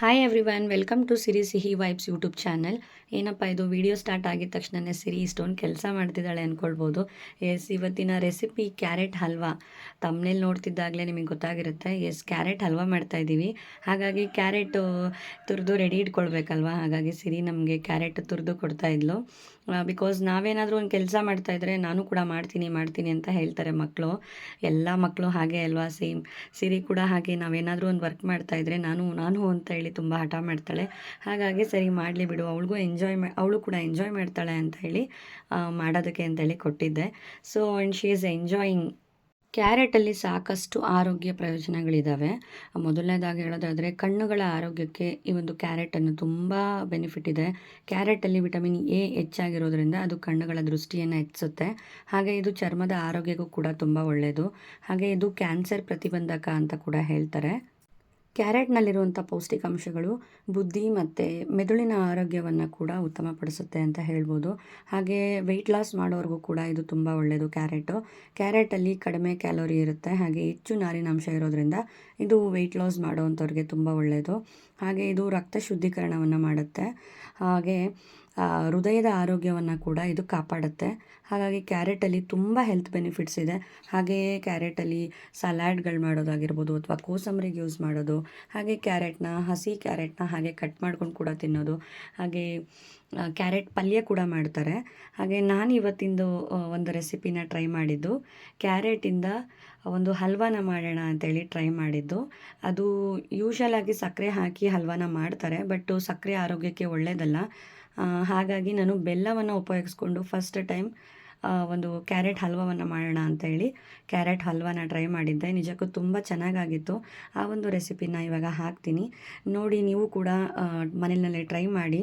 Hi everyone welcome to Siri Sihi vibes YouTube channel ಏನಪ್ಪ ಇದು video start ಆಗಿದ ತಕ್ಷಣನೇ ಸಿರಿ ಇಷ್ಟೊಂದು ಕೆಲಸ ಮಾಡ್ತಿದ್ದಾಳೆ ಅಂದ್ಕೊಳ್ಬೋದು ಎಸ್ ಇವತ್ತಿನ ರೆಸಿಪಿ ಕ್ಯಾರೆಟ್ ಹಲ್ವಾ. ತಮ್ಮನೇಲಿ ನೋಡ್ತಿದ್ದಾಗಲೇ ನಿಮಗೆ ಗೊತ್ತಾಗಿರುತ್ತೆ. ಎಸ್ ಕ್ಯಾರೆಟ್ ಹಲ್ವಾ ಮಾಡ್ತಾ ಇದ್ದೀವಿ ಹಾಗಾಗಿ ಕ್ಯಾರೆಟ್ ತುರಿದು ರೆಡಿ ಇಟ್ಕೊಳ್ಬೇಕಲ್ವಾ? ಹಾಗಾಗಿ ಸಿರಿ ನಮಗೆ ಕ್ಯಾರೆಟ್ ತುರಿದು ಕೊಡ್ತಾ ಇದ್ಲು. ಬಿಕಾಸ್ ನಾವೇನಾದರೂ ಒಂದು ಕೆಲಸ ಮಾಡ್ತಾಯಿದ್ರೆ ನಾನು ಕೂಡ ಮಾಡ್ತೀನಿ ಮಾಡ್ತೀನಿ ಅಂತ ಹೇಳ್ತಾರೆ ಮಕ್ಕಳು ಎಲ್ಲ ಮಕ್ಕಳು ಹಾಗೆ ಅಲ್ವಾ ಸೇಮ್ ಸಿರಿ ಕೂಡ ಹಾಗೆ ನಾವೇನಾದರೂ ಒಂದು ವರ್ಕ್ ಮಾಡ್ತಾಯಿದ್ರೆ ನಾನು ನಾನು ಅಂತ ಹೇಳಿ ತುಂಬ ಹಠ ಮಾಡ್ತಾಳೆ. ಹಾಗಾಗಿ ಸರಿ ಮಾಡಲಿ ಬಿಡು, ಅವಳಿಗೂ ಎಂಜಾಯ್ ಮಾ, ಅವಳು ಕೂಡ ಎಂಜಾಯ್ ಮಾಡ್ತಾಳೆ ಅಂತ ಹೇಳಿ ಮಾಡೋದಕ್ಕೆ ಅಂತೇಳಿ ಕೊಟ್ಟಿದ್ದೆ. So and she is enjoying ಕ್ಯಾರೆಟಲ್ಲಿ ಸಾಕಷ್ಟು ಆರೋಗ್ಯ ಪ್ರಯೋಜನಗಳಿದ್ದಾವೆ ಮೊದಲನೇದಾಗಿ ಹೇಳೋದಾದರೆ, ಕಣ್ಣುಗಳ ಆರೋಗ್ಯಕ್ಕೆ ಈ ಒಂದು ಕ್ಯಾರೆಟನ್ನು ತುಂಬ ಬೆನಿಫಿಟ್ ಇದೆ. ಕ್ಯಾರೆಟಲ್ಲಿ ವಿಟಮಿನ್ ಎ ಹೆಚ್ಚಾಗಿರೋದ್ರಿಂದ ಅದು ಕಣ್ಣುಗಳ ದೃಷ್ಟಿಯನ್ನು ಹೆಚ್ಚಿಸುತ್ತೆ. ಹಾಗೆ ಇದು ಚರ್ಮದ ಆರೋಗ್ಯಕ್ಕೂ ಕೂಡ ತುಂಬ ಒಳ್ಳೆಯದು ಹಾಗೆ ಇದು ಕ್ಯಾನ್ಸರ್ ಪ್ರತಿಬಂಧಕ ಅಂತ ಕೂಡ ಹೇಳ್ತಾರೆ. ಕ್ಯಾರೆಟ್ನಲ್ಲಿರುವಂಥ ಪೌಷ್ಟಿಕಾಂಶಗಳು ಬುದ್ಧಿ ಮತ್ತು ಮೆದುಳಿನ ಆರೋಗ್ಯವನ್ನು ಕೂಡ ಉತ್ತಮಪಡಿಸುತ್ತೆ ಅಂತ ಹೇಳ್ಬೋದು. ಹಾಗೆ ವೆಯ್ಟ್ ಲಾಸ್ ಮಾಡೋರಿಗೂ ಕೂಡ ಇದು ತುಂಬ ಒಳ್ಳೆಯದು ಕ್ಯಾರೆಟು. ಕ್ಯಾರೆಟಲ್ಲಿ ಕಡಿಮೆ ಕ್ಯಾಲೋರಿ ಇರುತ್ತೆ. ಹಾಗೆ ಹೆಚ್ಚು ನಾರಿನಾಂಶ ಇರೋದ್ರಿಂದ ಇದು ವೆಯ್ಟ್ ಲಾಸ್ ಮಾಡೋವಂಥವ್ರಿಗೆ ತುಂಬ ಒಳ್ಳೆಯದು ಹಾಗೆ ಇದು ರಕ್ತ ಶುದ್ಧೀಕರಣವನ್ನು ಮಾಡುತ್ತೆ. ಹಾಗೆ ಹೃದಯದ ಆರೋಗ್ಯವನ್ನು ಕೂಡ ಇದು ಕಾಪಾಡುತ್ತೆ. ಹಾಗಾಗಿ ಕ್ಯಾರೆಟಲ್ಲಿ ತುಂಬ ಹೆಲ್ತ್ ಬೆನಿಫಿಟ್ಸ್ ಇದೆ. ಹಾಗೆಯೇ ಕ್ಯಾರೆಟಲ್ಲಿ ಸಲಾಡ್ಗಳು ಮಾಡೋದಾಗಿರ್ಬೋದು ಅಥವಾ ಕೋಸಂಬರಿಗೆ ಯೂಸ್ ಮಾಡೋದು, ಹಾಗೆ ಕ್ಯಾರೆಟ್ನ, ಹಸಿ ಕ್ಯಾರೆಟ್ನ ಹಾಗೆ ಕಟ್ ಮಾಡ್ಕೊಂಡು ಕೂಡ ತಿನ್ನೋದು, ಹಾಗೆ ಕ್ಯಾರೆಟ್ ಪಲ್ಯ ಕೂಡ ಮಾಡ್ತಾರೆ. ಹಾಗೆ ನಾನು ಇವತ್ತಿಂದು ಒಂದು ರೆಸಿಪಿನ ಟ್ರೈ ಮಾಡಿದ್ದು. ಕ್ಯಾರೆಟಿಂದ ಒಂದು ಹಲ್ವಾನ ಮಾಡೋಣ ಅಂತೇಳಿ ಟ್ರೈ ಮಾಡಿದ್ದು. ಅದು ಯೂಶಲ್ ಆಗಿ ಸಕ್ಕರೆ ಹಾಕಿ ಹಲ್ವಾನ ಮಾಡ್ತಾರೆ ಬಟ್ ಸಕ್ಕರೆ ಆರೋಗ್ಯಕ್ಕೆ ಒಳ್ಳೆಯದಲ್ಲ ಹಾಗಾಗಿ ನಾನು ಬೆಲ್ಲವನ್ನು ಉಪಯೋಗಿಸ್ಕೊಂಡು ಫಸ್ಟ್ ಟೈಮ್ ಒಂದು ಕ್ಯಾರೆಟ್ ಹಲ್ವವನ್ನು ಮಾಡೋಣ ಅಂತೇಳಿ ಕ್ಯಾರೆಟ್ ಹಲ್ವಾನ ಟ್ರೈ ಮಾಡಿದ್ದೆ. ನಿಜಕ್ಕೂ ತುಂಬ ಚೆನ್ನಾಗಾಗಿತ್ತು. ಆ ಒಂದು ರೆಸಿಪಿನ ಇವಾಗ ಹಾಕ್ತೀನಿ. ನೋಡಿ ನೀವು ಕೂಡ ಮನೆಯಲ್ಲಿ ಟ್ರೈ ಮಾಡಿ.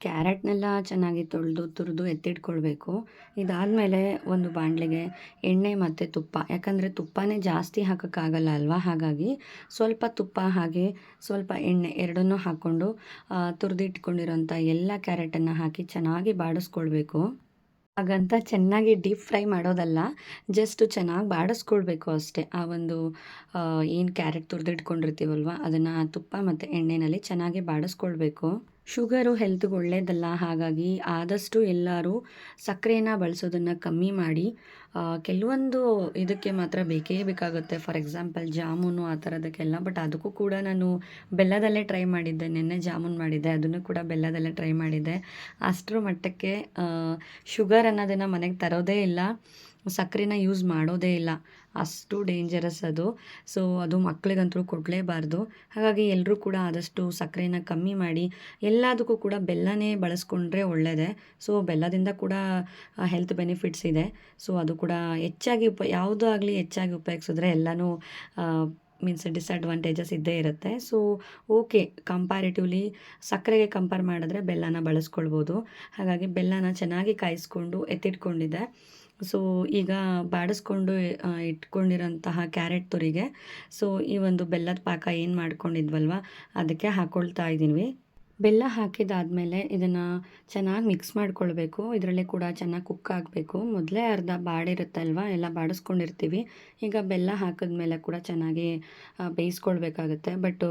ಕ್ಯಾರೆಟ್ನೆಲ್ಲ ಚೆನ್ನಾಗಿ ತೊಳೆದು, ತುರಿದು ಎತ್ತಿಟ್ಕೊಳ್ಬೇಕು. ಇದಾದಮೇಲೆ ಒಂದು ಬಾಣಲೆಗೆ ಎಣ್ಣೆ ಮತ್ತು ತುಪ್ಪ. ಯಾಕಂದರೆ ತುಪ್ಪನೇ ಜಾಸ್ತಿ ಹಾಕೋಕ್ಕಾಗಲ್ಲ ಅಲ್ವಾ? ಹಾಗಾಗಿ ಸ್ವಲ್ಪ ತುಪ್ಪ ಹಾಗೆ ಸ್ವಲ್ಪ ಎಣ್ಣೆ ಎರಡನ್ನೂ ಹಾಕ್ಕೊಂಡು ತುರಿದಿಟ್ಕೊಂಡಿರೋಂಥ ಎಲ್ಲ ಕ್ಯಾರೆಟನ್ನು ಹಾಕಿ ಚೆನ್ನಾಗಿ ಬಾಡಿಸ್ಕೊಳ್ಬೇಕು. ಹಾಗಂತ ಚೆನ್ನಾಗಿ ಡೀಪ್ ಫ್ರೈ ಮಾಡೋದಲ್ಲ, ಜಸ್ಟ್ ಚೆನ್ನಾಗಿ ಬಾಡಿಸ್ಕೊಳ್ಬೇಕು ಅಷ್ಟೇ. ಆ ಒಂದು ಏನು ಕ್ಯಾರೆಟ್ ತುರಿದಿಟ್ಕೊಂಡಿರ್ತೀವಲ್ವ? ಅದನ್ನು ತುಪ್ಪ ಮತ್ತು ಎಣ್ಣೆಯಲ್ಲಿ ಚೆನ್ನಾಗಿ ಬಾಡಿಸ್ಕೊಳ್ಬೇಕು. ಶುಗರು ಹೆಲ್ತ್ಗೆ ಒಳ್ಳೆಯದಲ್ಲ ಹಾಗಾಗಿ ಆದಷ್ಟು ಎಲ್ಲರೂ ಸಕ್ಕರೆನ ಬಳಸೋದನ್ನು ಕಮ್ಮಿ ಮಾಡಿ. ಕೆಲವೊಂದು ಇದಕ್ಕೆ ಮಾತ್ರ ಬೇಕೇ ಬೇಕಾಗುತ್ತೆ. ಫಾರ್ ಎಕ್ಸಾಂಪಲ್ ಜಾಮೂನು ಆ ಥರದಕ್ಕೆಲ್ಲ ಬಟ್ ಅದಕ್ಕೂ ಕೂಡ ನಾನು ಬೆಲ್ಲದಲ್ಲೇ ಟ್ರೈ ಮಾಡಿದ್ದೆ. ನಿನ್ನೆ ಜಾಮೂನ್ ಮಾಡಿದ್ದೆ, ಅದನ್ನು ಕೂಡ ಬೆಲ್ಲದಲ್ಲೇ ಟ್ರೈ ಮಾಡಿದ್ದೆ. ಅಷ್ಟರ ಮಟ್ಟಕ್ಕೆ ಶುಗರ್ ಅನ್ನೋದನ್ನು ಮನೆಗೆ ತರೋದೇ ಇಲ್ಲ. ಸಕ್ಕರೆನ ಯೂಸ್ ಮಾಡೋದೇ ಇಲ್ಲ. ಅಷ್ಟು ಡೇಂಜರಸ್ ಅದು. ಸೊ ಅದು ಮಕ್ಕಳಿಗಂತೂ ಕೊಡಲೇಬಾರ್ದು. ಹಾಗಾಗಿ ಎಲ್ಲರೂ ಕೂಡ ಆದಷ್ಟು ಸಕ್ಕರೆನ ಕಮ್ಮಿ ಮಾಡಿ, ಎಲ್ಲದಕ್ಕೂ ಕೂಡ ಬೆಲ್ಲನೇ ಬಳಸ್ಕೊಂಡ್ರೆ ಒಳ್ಳೆಯದೇ ಸೊ ಬೆಲ್ಲದಿಂದ ಕೂಡ ಹೆಲ್ತ್ ಬೆನಿಫಿಟ್ಸ್ ಇದೆ. ಸೊ ಅದು ಕೂಡ ಹೆಚ್ಚಾಗಿ ಉಪ, ಯಾವುದೂ ಆಗಲಿ ಹೆಚ್ಚಾಗಿ ಉಪಯೋಗಿಸಿದ್ರೆ ಎಲ್ಲನೂ ಮೀನ್ಸ್ ಡಿಸ್ಅಡ್ವಾಂಟೇಜಸ್ ಇದ್ದೇ ಇರುತ್ತೆ. ಸೊ ಓಕೆ ಕಂಪ್ಯಾರಿಟಿವ್ಲಿ ಸಕ್ಕರೆಗೆ ಕಂಪೇರ್ ಮಾಡಿದ್ರೆ ಬೆಲ್ಲನ ಬಳಸ್ಕೊಳ್ಬೋದು. ಹಾಗಾಗಿ ಬೆಲ್ಲನ ಚೆನ್ನಾಗಿ ಕಾಯಿಸ್ಕೊಂಡು ಎತ್ತಿಟ್ಕೊಂಡಿದ್ದೆ ಸೊ ಈಗ ಬಾಡಿಸ್ಕೊಂಡು ಇಟ್ಕೊಂಡಿರೋಂತಹ ಕ್ಯಾರೆಟ್ ತುರಿಗೆ. ಸೊ ಈ ಒಂದು ಬೆಲ್ಲದ ಪಾಕ ಏನು ಮಾಡ್ಕೊಂಡಿದ್ವಲ್ವ? ಅದಕ್ಕೆ ಹಾಕ್ಕೊಳ್ತಾ ಇದ್ದೀವಿ ಬೆಲ್ಲ ಹಾಕಿದಾದಮೇಲೆ ಇದನ್ನು ಚೆನ್ನಾಗಿ ಮಿಕ್ಸ್ ಮಾಡ್ಕೊಳ್ಬೇಕು. ಇದರಲ್ಲೇ ಕೂಡ ಚೆನ್ನಾಗಿ ಕುಕ್ ಆಗಬೇಕು. ಮೊದಲೇ ಅರ್ಧ ಬಾಡಿರುತ್ತಲ್ವ ಎಲ್ಲ ಬಾಡಿಸ್ಕೊಂಡಿರ್ತೀವಿ. ಈಗ ಬೆಲ್ಲ ಹಾಕಿದ್ಮೇಲೆ ಕೂಡ ಚೆನ್ನಾಗಿ ಬೇಯಿಸ್ಕೊಳ್ಬೇಕಾಗುತ್ತೆ. ಬಟ್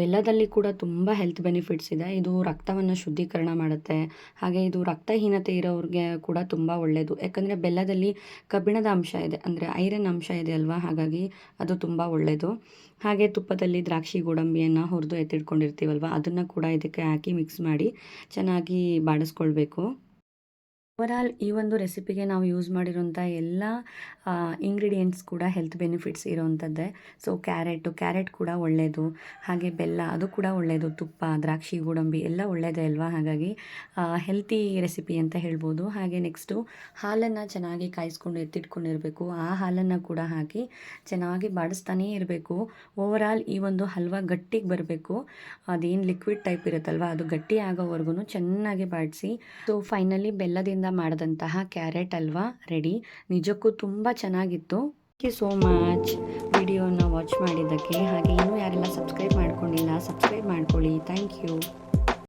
ಬೆಲ್ಲದಲ್ಲಿ ಕೂಡ ತುಂಬ ಹೆಲ್ತ್ ಬೆನಿಫಿಟ್ಸ್ ಇದೆ. ಇದು ರಕ್ತವನ್ನು ಶುದ್ಧೀಕರಣ ಮಾಡುತ್ತೆ. ಹಾಗೆ ಇದು ರಕ್ತಹೀನತೆ ಇರೋರಿಗೆ ಕೂಡ ತುಂಬ ಒಳ್ಳೆಯದು ಯಾಕಂದರೆ ಬೆಲ್ಲದಲ್ಲಿ ಕಬ್ಬಿಣದ ಅಂಶ ಇದೆ. ಅಂದರೆ ಐರನ್ ಅಂಶ ಇದೆ ಅಲ್ವಾ? ಹಾಗಾಗಿ ಅದು ತುಂಬ ಒಳ್ಳೆಯದು ಹಾಗೆ ತುಪ್ಪದಲ್ಲಿ ದ್ರಾಕ್ಷಿ, ಗೋಡಂಬಿಯನ್ನು ಹುರಿದು ಎತ್ತಿಟ್ಕೊಂಡಿರ್ತೀವಲ್ವ? ಅದನ್ನು ಕೂಡ ಇದಕ್ಕೆ ಹಾಕಿ ಮಿಕ್ಸ್ ಮಾಡಿ ಚೆನ್ನಾಗಿ ಬಾಡಿಸ್ಕೊಳ್ಬೇಕು. ಓವರಾಲ್ ಈ ಒಂದು ರೆಸಿಪಿಗೆ ನಾವು ಯೂಸ್ ಮಾಡಿರೋಂಥ ಎಲ್ಲ ಇಂಗ್ರೀಡಿಯೆಂಟ್ಸ್ ಕೂಡ ಹೆಲ್ತ್ ಬೆನಿಫಿಟ್ಸ್ ಇರೋವಂಥದ್ದೇ ಸೊ ಕ್ಯಾರೆಟು ಕ್ಯಾರೆಟ್ ಕೂಡ ಒಳ್ಳೆಯದು ಹಾಗೆ ಬೆಲ್ಲ, ಅದು ಕೂಡ ಒಳ್ಳೆಯದು ತುಪ್ಪ, ದ್ರಾಕ್ಷಿ, ಗೋಡಂಬಿ ಎಲ್ಲ ಒಳ್ಳೆಯದೇ ಅಲ್ವಾ? ಹಾಗಾಗಿ ಹೆಲ್ತಿ ರೆಸಿಪಿ ಅಂತ ಹೇಳ್ಬೋದು. ಹಾಗೆ ನೆಕ್ಸ್ಟು ಹಾಲನ್ನು ಚೆನ್ನಾಗಿ ಕಾಯಿಸ್ಕೊಂಡು ಎತ್ತಿಟ್ಕೊಂಡಿರಬೇಕು. ಆ ಹಾಲನ್ನು ಕೂಡ ಹಾಕಿ ಚೆನ್ನಾಗಿ ಬಾಡಿಸ್ತಾನೇ ಇರಬೇಕು. ಓವರಾಲ್ ಈ ಒಂದು ಹಲ್ವ ಗಟ್ಟಿಗೆ ಬರಬೇಕು. ಅದೇನು ಲಿಕ್ವಿಡ್ ಟೈಪ್ ಇರುತ್ತಲ್ವ? ಅದು ಗಟ್ಟಿ ಆಗೋವರೆಗೂ ಚೆನ್ನಾಗಿ ಬಾಡಿಸಿ. ಸೊ ಫೈನಲಿ ಬೆಲ್ಲದಿಂದ ಮಾಡಿದಂತಹ ಕ್ಯಾರೆಟ್ ಹಲ್ವಾ ರೆಡಿ. ನಿಜಕ್ಕೂ ತುಂಬ ಚೆನ್ನಾಗಿತ್ತು. ಥ್ಯಾಂಕ್ ಯು ಸೋ ಮಚ್ ವಿಡಿಯೋನ ವಾಚ್ ಮಾಡಿದ್ದಕ್ಕೆ ಹಾಗೆ ಇನ್ನೂ ಯಾರೆಲ್ಲ ಸಬ್ಸ್ಕ್ರೈಬ್ ಮಾಡ್ಕೊಂಡಿಲ್ಲ, ಸಬ್ಸ್ಕ್ರೈಬ್ ಮಾಡ್ಕೊಳ್ಳಿ. Thank you